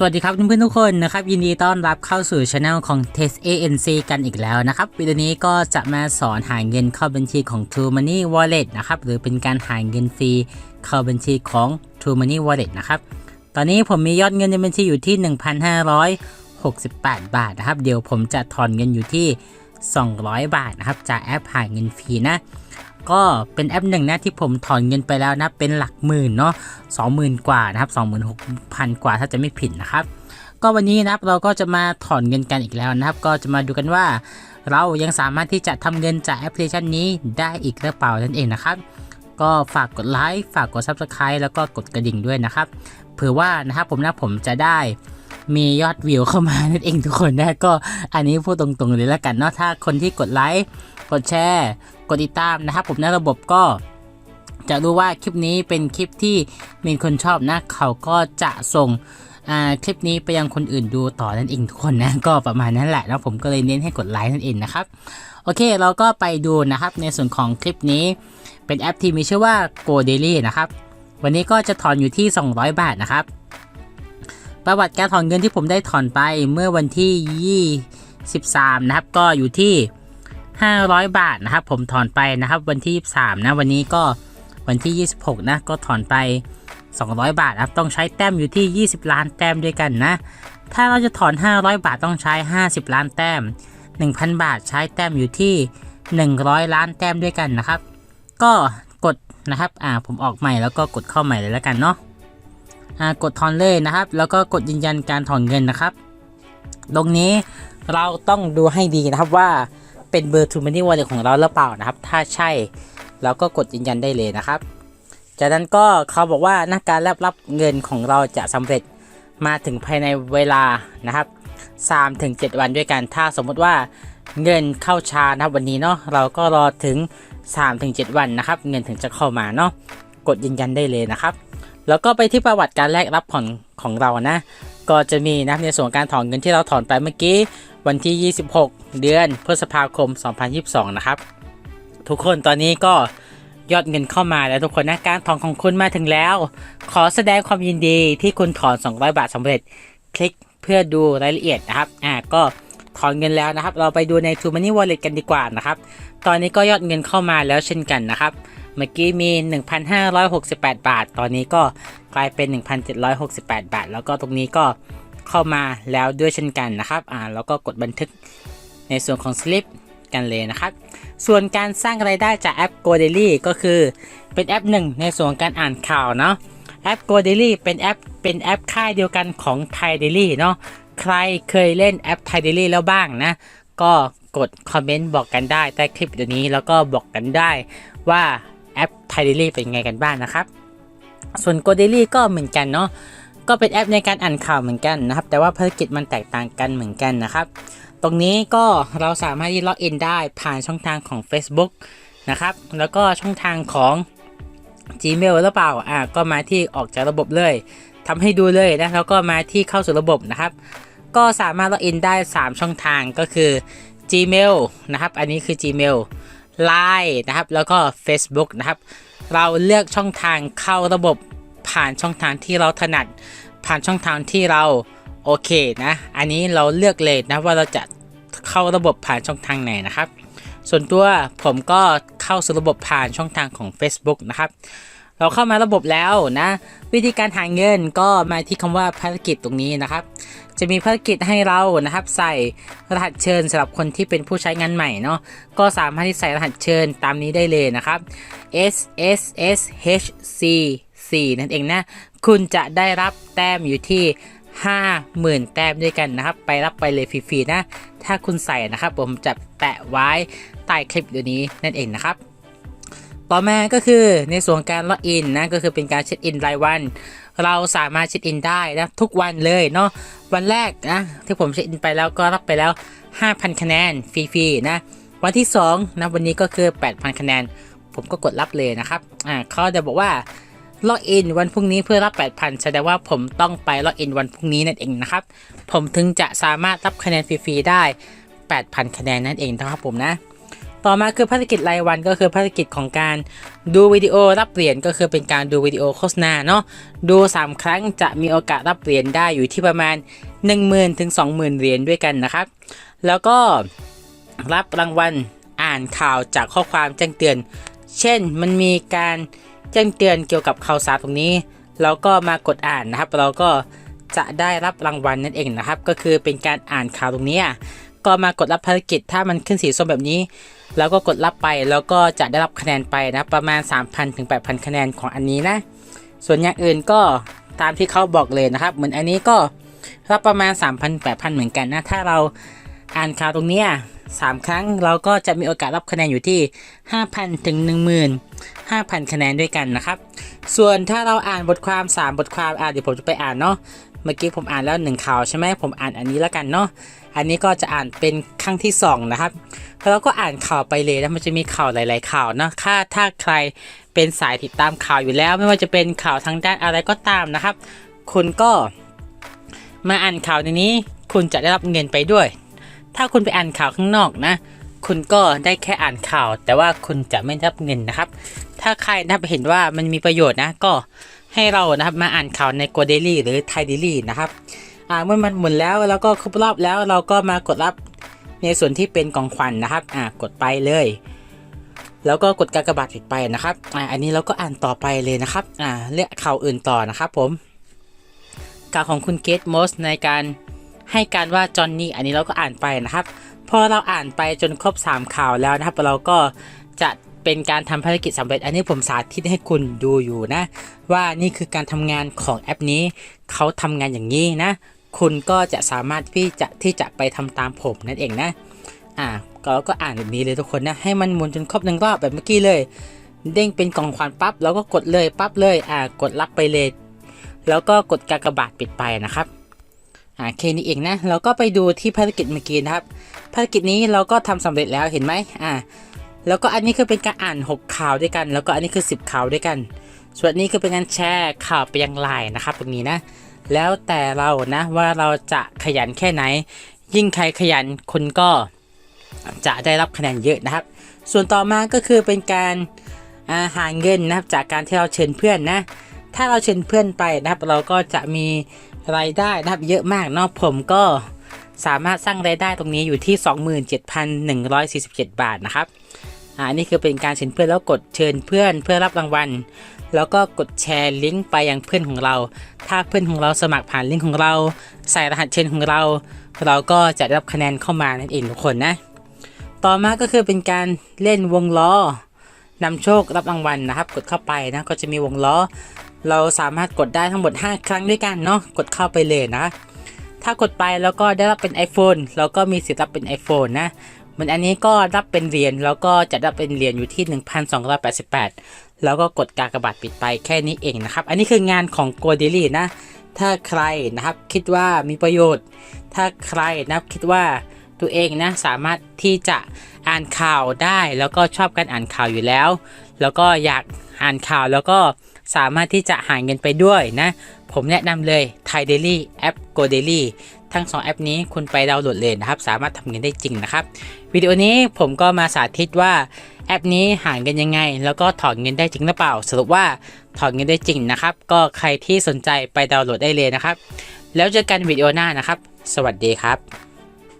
สวัสดีครับเพื่อนๆทุกคนนะครับยินดีต้อนรับเข้าสู่ช anel ของ Test ANC กันอีกแล้วนะครับวิดีโอนี้ก็จะมาสอนหาเงินเข้าบัญชีของ True Money Wallet นะครับหรือเป็นการหาเงินฟรีเข้าบัญชีของ True Money Wallet นะครับตอนนี้ผมมียอดเงินในบัญชีอยู่ที่ 1,568 บาทนะครับเดี๋ยวผมจะถอนเงินอยู่ที่ 200 บาทนะครับจากแอปหาเงินฟรีนะ ก็เป็นแอปหนึ่งนะที่ผมถอนเงินไปแล้วนะเป็นหลักหมื่นเนาะสองหมื่นกว่านะครับสองหมื่นหกพันกว่าถ้าจะไม่ผิดนะครับ ก็วันนี้นะครับเราก็จะมาถอนเงินกันอีกแล้วนะครับ ก็จะมาดูกันว่า เรายังสามารถที่จะทำเงินจากแอปพลิเคชันนี้ได้อีกหรือเปล่านั่นเองนะครับ ก็ฝากกดไลค์ฝากกด Subscribe แล้วก็กดกระดิ่งด้วยนะครับเผื่อว่านะครับผมนะผมจะได้มียอดวิวเข้ามานั่นเองทุกคนนะก็อันนี้พูดตรงๆเลยแล้วกันเนาะถ้าคนที่กดไลค์กดแชร์ กดติดตามนะครับ ผมในระบบก็จะรู้ว่าคลิปนี้เป็นคลิปที่มีคนชอบนะ เขาก็จะส่งคลิปนี้ไปยังคนอื่นดูต่อนั่นเองทุกคนนะก็ประมาณนั้นแหละแล้วผมก็เลยเน้นให้กดไลค์นั่นเองนะครับโอเคเราก็ไปดูนะครับในส่วนของคลิปนี้ เป็นแอปที่มีชื่อว่า Go Daily นะครับวันนี้ก็จะถอนอยู่ที่ 200 บาทนะครับ ประวัติการถอนเงินที่ผมได้ถอนไปเมื่อวันที่ 23 นะครับ ก็อยู่ที่ 500 บาทนะครับ ผมถอนไปนะครับ วันที่ 23 นะ วันนี้ก็วันที่ 26 นะ ก็ถอนไป 200 บาทครับ ต้องใช้แต้มอยู่ที่ 20 ล้านแต้มด้วยกันนะ ถ้าเราจะถอน 500 บาทต้องใช้ 50 ล้านแต้ม 1,000 บาทใช้แต้มอยู่ที่ 100 ล้านแต้มด้วยกันนะครับ ก็กดนะครับ อ่า ผมออกใหม่แล้วก็กดเข้าใหม่เลยแล้วกันเนาะ อ่า กดถอนเลยนะครับ แล้วก็กดยืนยันการถอนเงินนะครับ ตรงนี้เราต้องดูให้ดีนะครับว่า เป็นเบอร์ t ูมันนี่วอลเล็ตของเราหรือเปล่านะครับ ถ้าใช่เราก็กดยืนยันได้เลยนะครับ จากนั้นก็เขาบอกว่าหน้าการรับรับเงินของเราจะสำเร็จมาถึงภายในเวลานะครับ3ถึง7วันด้วยกัน ถ้าสมมติว่าเงินเข้าช้านะครับวันนี้เนาะเราก็รอถึง3ถึง7วันนะครับ เงินถึงจะเข้ามาเนาะกดยืนยันได้เลยนะครับ แล้วก็ไปที่ประวัติการแลกรับผ่อนของเรานะ ก็จะมีนะในส่วนการถอนเงินที่เราถอนไปเมื่อกี้ วันที่ 26 เดือนพฤษภาคม 2022 นะครับ ทุกคนตอนนี้ก็ยอดเงินเข้ามาแล้วทุกคนนะการถอนของคุณมาถึงแล้ว ขอแสดงความยินดีที่คุณถอน 200 บาทสำเร็จ คลิกเพื่อดูรายละเอียดนะครับอ่าก็ถอนเงินแล้วนะครับ เราไปดูใน True Money Wallet กันดีกว่านะครับ ตอนนี้ก็ยอดเงินเข้ามาแล้วเช่นกันนะครับ เมื่อกี้มี 1,568 บาท ตอนนี้ก็กลายเป็น 1,768 บาท แล้วก็ตรงนี้ก็ เข้ามาแล้วด้วยเช่นกันนะครับอ่าแล้วก็กดบันทึกในส่วนของสลิปกันเลยนะครับ ส่วนการสร้างรายได้จากแอป Go Daily ก็คือเป็นแอปหนึ่งในส่วนการอ่านข่าวเนาะแอป Go Daily เป็นแอปเป็นแอปค่ายเดียวกันของ Thai Daily เนาะใครเคยเล่นแอป Thai Daily แล้วบ้างนะ ก็กดคอมเมนต์บอกกันได้ใต้คลิปวิดีโอนี้แล้วก็บอกกันได้ว่าแอป Thai Daily เป็นไงกันบ้างนะครับ ส่วน Go Daily ก็เหมือนกันเนาะ ก็เป็นแอปในการอ่านข่าวเหมือนกันนะครับ แต่ว่าภารกิจมันแตกต่างกันเหมือนกันนะครับ ตรงนี้ก็เราสามารถที่ล็อกอินได้ผ่านช่องทางของ Facebook นะครับ แล้วก็ช่องทางของ Gmail หรือเปล่าอ่าก็มาที่ออกจากระบบเลยทำให้ดูเลยนะแล้วก็มาที่เข้าสู่ระบบนะครับ ก็สามารถล็อกอินได้ 3 ช่องทางก็คือ Gmail นะครับ อันนี้คือ Gmail Line นะครับ แล้วก็ Facebook นะครับ เราเลือกช่องทางเข้าระบบ ผ่านช่องทางที่เราถนัด ผ่านช่องทางที่เราโอเคนะ อันนี้เราเลือกเลยนะว่าเราจะเข้าระบบผ่านช่องทางไหนนะครับ ส่วนตัวผมก็เข้าสู่ระบบผ่านช่องทางของ Facebook นะครับเราเข้ามาระบบแล้วนะ วิธีการหาเงินก็มาที่คำว่าภารกิจตรงนี้นะครับ จะมีภารกิจให้เรานะครับ ใส่รหัสเชิญสำหรับคนที่เป็นผู้ใช้งานใหม่เนาะก็สามารถที่ใส่รหัสเชิญตามนี้ได้เลยนะครับ S S S H C 4 นั่นเองนะ คุณจะได้รับแต้มอยู่ที่50,000 แต้มด้วยกันนะครับ ไปรับไปเลยฟรีๆนะ ถ้าคุณใส่นะครับ ผมจะแปะไว้ใต้คลิปเดี๋ยวนี้นั่นเองนะครับ ต่อมาก็คือในส่วนการล็อกอินนะ ก็คือเป็นการเช็คอินรายวัน เราสามารถเช็คอินได้นะทุกวันเลยเนาะ วันแรกนะที่ผมเช็คอินไปแล้วก็รับไปแล้ว 5,000 คะแนนฟรีๆนะ วันที่2นะวันนี้ก็คือ 8,000 คะแนน ผมก็กดรับเลยนะครับ อ่าเขาจะบอกว่า ล็อกอินวันพรุ่งนี้เพื่อรับ 8,000 แสดงว่าผมต้องไปล็อกอินวันพรุ่งนี้นั่นเองนะครับ ผมถึงจะสามารถรับคะแนนฟรีๆได้ 8,000 คะแนนนั่นเองนะครับผมนะต่อมาคือภารกิจรายวันก็คือภารกิจของการดูวิดีโอรับเหรียญก็คือเป็นการดูวิดีโอโฆษณาเนาะดู 3 ครั้งจะมีโอกาสรับเหรียญได้อยู่ที่ประมาณ 10,000ถึง20,000 เหรียญด้วยกันนะครับ แล้วก็รับรางวัลอ่านข่าวจากข้อความแจ้งเตือน เช่นมันมีการ แจ้งเตือนเกี่ยวกับข่าวสารตรงนี้ เราก็มากดอ่านนะครับ เราก็จะได้รับรางวัลนั่นเองนะครับ ก็คือเป็นการอ่านข่าวตรงนี้ก็มากดรับภารกิจถ้ามันขึ้นสีส้มแบบนี้แล้วก็กดรับไปแล้วก็จะได้รับคะแนนไปนะประมาณ 3,000ถึง8,000 คะแนนของอันนี้นะ ส่วนอย่างอื่นก็ตามที่เขาบอกเลยนะครับ เหมือนอันนี้ก็รับประมาณ 3,000 8,000 เหมือนกันนะ ถ้าเราอ่านข่าวตรงนี้ ยสามครั้งเราก็จะมีโอกาสรับคะแนนอยู่ที่ 5,000 ถึง 15,000 คะแนนด้วยกันนะครับ ส่วนถ้าเราอ่านบทความ 3 บทความอ่านเดี๋ยวผมจะไปอ่านเนาะเมื่อกี้ผมอ่านแล้ว 1 ข่าวใช่ไหมผมอ่านอันนี้แล้วกันเนาะอันนี้ก็จะอ่านเป็นครั้งที่ 2 นะครับแล้วก็อ่านข่าวไปเลยแล้วมันจะมีข่าวหลาย ๆ ข่าวนะถ้าถ้าใครเป็นสายติดตามข่าวอยู่แล้ว ไม่ว่าจะเป็นข่าวทางด้านอะไรก็ตามนะครับ คุณก็มาอ่านข่าวในนี้ คุณจะได้รับเงินไปด้วย ถ้าคุณไปอ่านข่าวข้างนอกนะ คุณก็ได้แค่อ่านข่าว แต่ว่าคุณจะไม่ได้รับเงินนะครับ ถ้าใครนะครับเห็นว่ามันมีประโยชน์นะก็ให้เรานะครับมาอ่านข่าวใน g o d a i l y หรือ Thai Daily นะครับอ่าเมื่อมันหมุนแล้วแล้วก็ครบรอบแล้วเราก็มากดรับในส่วนที่เป็นกองขวัญนนะครับอ่ากดไปเลย แล้วก็กดกากบาทปิดไปนะครับอ่าอันนี้เราก็อ่านต่อไปเลยนะครับอ่าเรียกข่าวอื่นต่อนะครับผมข่าวของคุณเกตมอสในการ ให้การว่าจอห์นนี่อันนี้เราก็อ่านไปนะครับพอเราอ่านไปจนครบ 3 ข่าวแล้วนะครับ เราก็จะเป็นการทำภารกิจสำเร็จ อันนี้ผมสาธิตให้คุณดูอยู่นะ ว่านี่คือการทำงานของแอปนี้ เขาทำงานอย่างนี้นะ คุณก็จะสามารถที่จะที่จะไปทำตามผมนั่นเองนะอ่าก็ก็อ่านแบบนี้เลยทุกคนนะ ให้มันหมุนจนครบหนึ่งรอบแบบเมื่อกี้เลย เด้งเป็นกล่องควันปั๊บเราก็กดเลยปั๊บเลยอ่ากดรับไปเลย แล้วก็กดกากบาทปิดไปนะครับ อ่าแค่นี้เองนะ เราก็ไปดูที่ภารกิจเมื่อกี้นะครับ ภารกิจนี้เราก็ทำสำเร็จแล้วเห็นไหมอ่าแล้วก็อันนี้คือเป็นการอ่าน 6 ข่าวด้วยกัน แล้วก็อันนี้คือ 10 ข่าวด้วยกัน ส่วนนี้คือเป็นการแชร์ข่าวไปยังไลน์นะครับ ตรงนี้นะ แล้วแต่เรานะว่าเราจะขยันแค่ไหน ยิ่งใครขยันคุณก็จะได้รับคะแนนเยอะนะครับ ส่วนต่อมาก็คือเป็นการาหาเงินนะครับจากการที่เราเชิญเพื่อนนะ ถ้าเราเชิญเพื่อนไปนะครับ เราก็จะมี รายได้นะครับเยอะมากเนาะผมก็สามารถสร้างรายได้ตรงนี้อยู่ที่ 27,147 บาทนะครับอ่านี่คือเป็นการเชิญเพื่อนแล้วกดเชิญเพื่อนเพื่อรับรางวัล แล้วก็กดแชร์ลิงก์ไปยังเพื่อนของเรา ถ้าเพื่อนของเราสมัครผ่านลิงก์ของเรา ใส่รหัสเชิญของเรา เราก็จะได้รับคะแนนเข้ามานั่นเองทุกคนนะ ต่อมาก็คือเป็นการเล่นวงล้อนำโชครับรางวัลนะครับ กดเข้าไปนะก็จะมีวงล้อ เราสามารถกดได้ทั้งหมด 5 ครั้งด้วยกันเนาะกดเข้าไปเลยนะ ถ้ากดไปแล้วก็ได้รับเป็น iPhone เราก็มีสิทธิ์รับเป็น iPhone นะเหมือนอันนี้ก็รับเป็นเหรียญแล้วก็จะรับเป็นเหรียญอยู่ที่ 1,288 แล้วก็กดกากบาทปิดไปแค่นี้เองนะครับ อันนี้คืองานของ g o d a i l y นะ ถ้าใครนะครับคิดว่ามีประโยชน์ ถ้าใครนะครับคิดว่าตัวเองนะสามารถที่จะอ่านข่าวได้แล้วก็ชอบการอ่านข่าวอยู่แล้ว แล้วก็อยากอ่านข่าวแล้วก็ สามารถที่จะหาเงินไปด้วยนะ ผมแนะนำเลย Thai Daily แอป Go Daily ทั้ง 2 แอปนี้คุณไปดาวน์โหลดเลยนะครับ สามารถทำเงินได้จริงนะครับ วิดีโอนี้ผมก็มาสาธิตว่าแอปนี้หาเงินยังไง แล้วก็ถอนเงินได้จริงหรือเปล่า สรุปว่าถอนเงินได้จริงนะครับ ก็ใครที่สนใจไปดาวน์โหลดได้เลยนะครับ แล้วเจอกันวิดีโอหน้านะครับ สวัสดีครับ